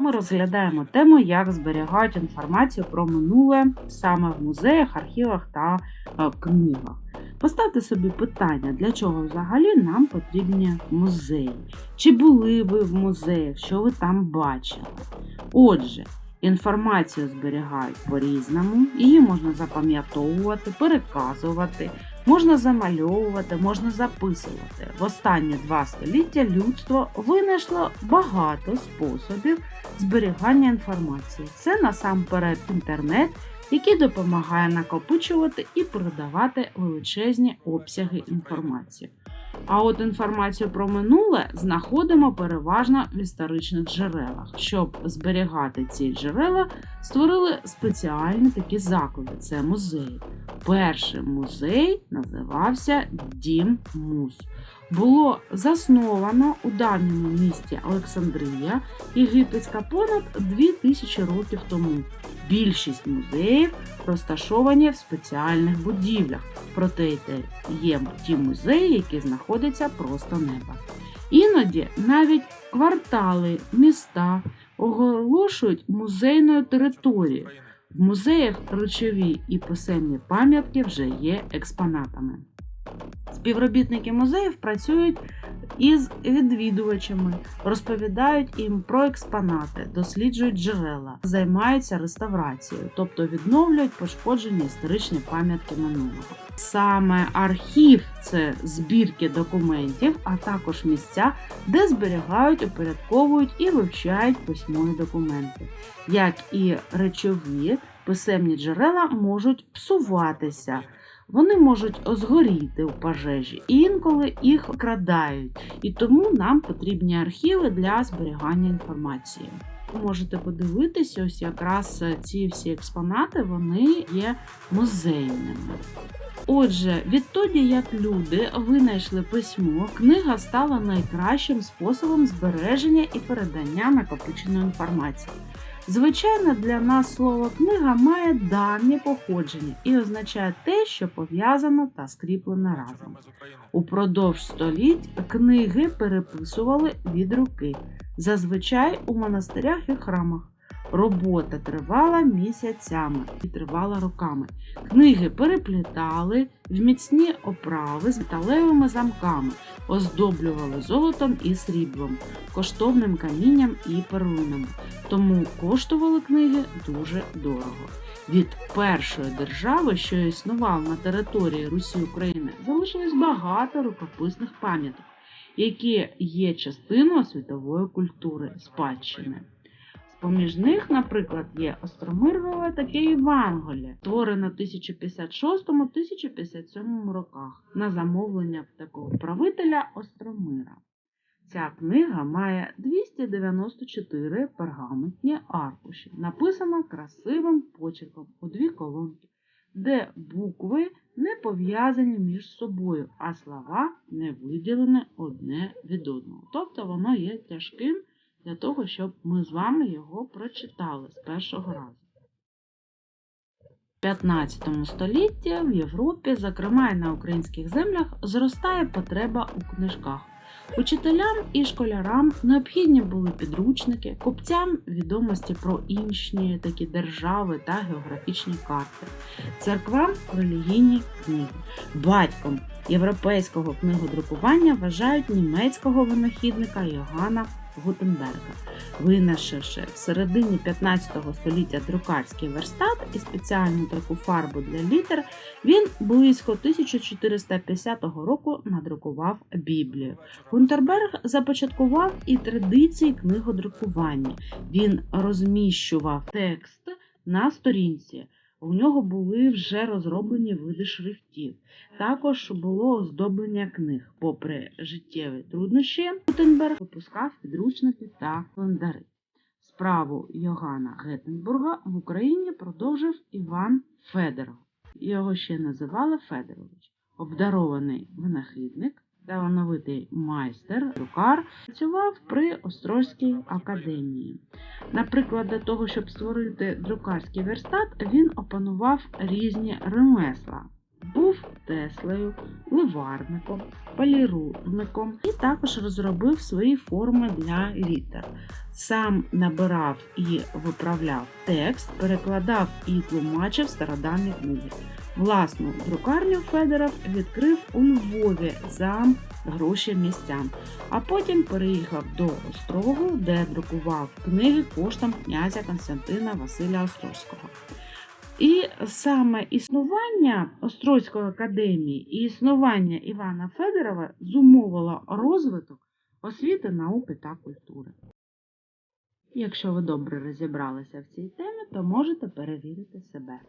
Ми розглядаємо тему, як зберігають інформацію про минуле саме в музеях, архівах та е, книгах. Поставте собі питання, для чого взагалі нам потрібні музеї? Чи були ви в музеях, що ви там бачили? Отже, інформацію зберігають по-різному, її можна запам'ятовувати, переказувати, можна замальовувати, можна записувати. В останні два століття людство винайшло багато способів зберігання інформації. Це насамперед інтернет, який допомагає накопичувати і передавати величезні обсяги інформації. А от інформацію про минуле знаходимо переважно в історичних джерелах. Щоб зберігати ці джерела, створили спеціальні такі заклади це музеї. Перший музей називався Дім Муз. Було засновано у давньому місті Олександрія, Єгипетська понад 2000 років тому. Більшість музеїв розташовані в спеціальних будівлях, проте є ті музеї, які знаходяться просто неба. Іноді навіть квартали, міста оголошують музейною територією. В музеях речові і писемні пам'ятки вже є експонатами. Співробітники музеїв працюють із відвідувачами, розповідають їм про експонати, досліджують джерела, займаються реставрацією, тобто відновлюють пошкоджені історичні пам'ятки минулого. Саме архів це збірки документів, а також місця, де зберігають, упорядковують і вивчають письмові документи, як і речові писемні джерела можуть псуватися. Вони можуть згоріти у пожежі, і інколи їх крадають, і тому нам потрібні архіви для зберігання інформації. Ви можете подивитися, ось якраз ці всі експонати вони є музейними. Отже, відтоді, як люди винайшли письмо, книга стала найкращим способом збереження і передання накопиченої інформації. Звичайно, для нас слово книга має давнє походження і означає те, що пов'язано та скріплено разом. Упродовж століть книги переписували від руки, зазвичай у монастирях і храмах. Робота тривала місяцями і тривала роками. Книги переплітали в міцні оправи з металевими замками, оздоблювали золотом і сріблом, коштовним камінням і перлинами. Тому коштували книги дуже дорого. Від першої держави, що існувала на території Русі України, залишилось багато рукописних пам'яток, які є частиною світової культури спадщини. З-поміж них, наприклад, є Остромирове таке Євангеліє, створене в 1056-1057 роках на замовлення такого правителя Остромира. Ця книга має 294 пергаментні аркуші, написана красивим почерком у дві колонки, де букви не пов'язані між собою, а слова не виділені одне від одного. Тобто воно є тяжким для того, щоб ми з вами його прочитали з першого разу. В 15 столітті в Європі, зокрема і на українських землях, зростає потреба у книжках. Учителям і школярам необхідні були підручники, купцям відомості про інші такі держави та географічні карти, церквам релігійні книги. Батьком європейського книгодрукування вважають німецького винахідника Йоганна Гутенберга, винайшовши в середині 15 століття друкарський верстат і спеціальну таку фарбу для літер, він близько 1450 року надрукував Біблію. Гунтерберг започаткував і традиції книгодрукування. Він розміщував текст на сторінці. У нього були вже розроблені види шрифтів. Також було оздоблення книг. Попри життєві труднощі, Гутенберг випускав підручники та календари. Справу Йоганна Геттенбурга в Україні продовжив Іван Федоров. Його ще називали Федорович. Обдарований винахідник, талановитий майстер, друкар, працював при Острозькій академії. Наприклад, для того, щоб створити друкарський верстат, він опанував різні ремесла. Був теслею, ливарником, полірувником і також розробив свої форми для літер. Сам набирав і виправляв текст, перекладав і тлумачив стародавні книги. Власну друкарню Федоров відкрив у Львові за гроші містян, а потім переїхав до Острогу, де друкував книги коштом князя Константина Василя Острозького. І саме існування Острозької академії і існування Івана Федорова зумовило розвиток освіти, науки та культури. Якщо ви добре розібралися в цій темі, то можете перевірити себе.